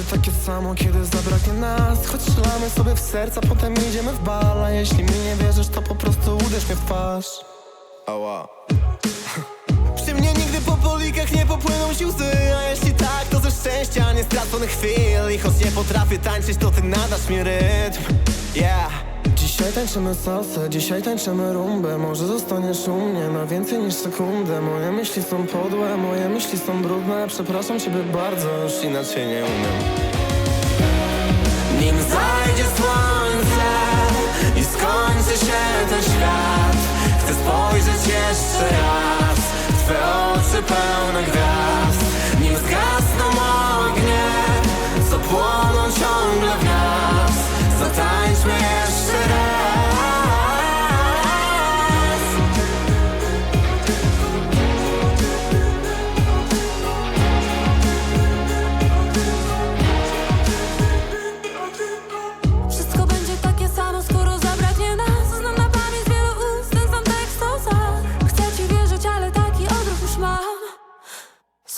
będzie takie samo, kiedy zabraknie nas. Choć strzelamy sobie w serca, potem idziemy w bal. A jeśli mi nie wierzysz, to po prostu uderz mnie w twarz. Ała. Przy mnie nigdy po polikach nie popłyną ci łzy A jeśli tak, to ze szczęścia nie straconych chwil. I choć nie potrafię tańczyć, to ty nadasz mi rytm. Yeah. Dzisiaj tańczymy salsę, dzisiaj tańczymy rumbę. Może zostaniesz u mnie na więcej niż sekundę. Moje myśli są podłe, moje myśli są brudne. Przepraszam ciebie bardzo, już inaczej nie umiem pełne gwiazd. Nim zgasną ognie,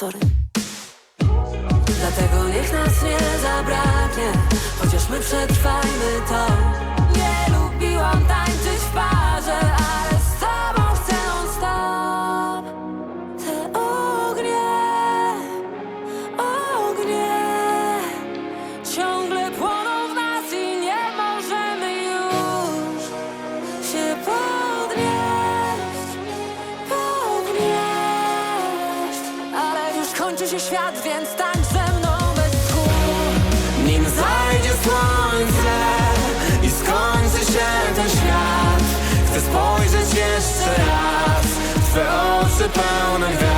Sorry. Dlatego niech nas nie zabraknie Chociaż my przetrwajmy to. Nie lubiłam tańczyć w parze Ale z tobą chcę non stop Te ognie Ognie Ciągle płoną kończy się świat, więc tańcz ze mną bez tchu. Nim zajdzie słońce i skończy się ten świat Chcę spojrzeć jeszcze raz w Twe oczy pełne gwiazd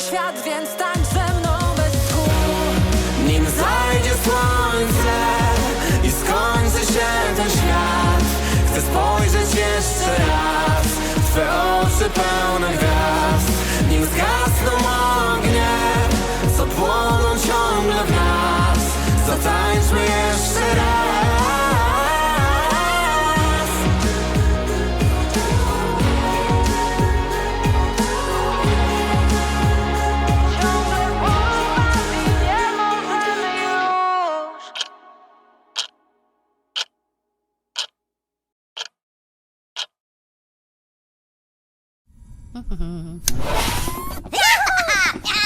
się świat, więc tańcz ze mną bez tchu. Nim zajdzie słońce i skończy się ten świat Chcę spojrzeć jeszcze raz w Twe oczy pełne gwiazd Nim zgasną ognie, Yeah!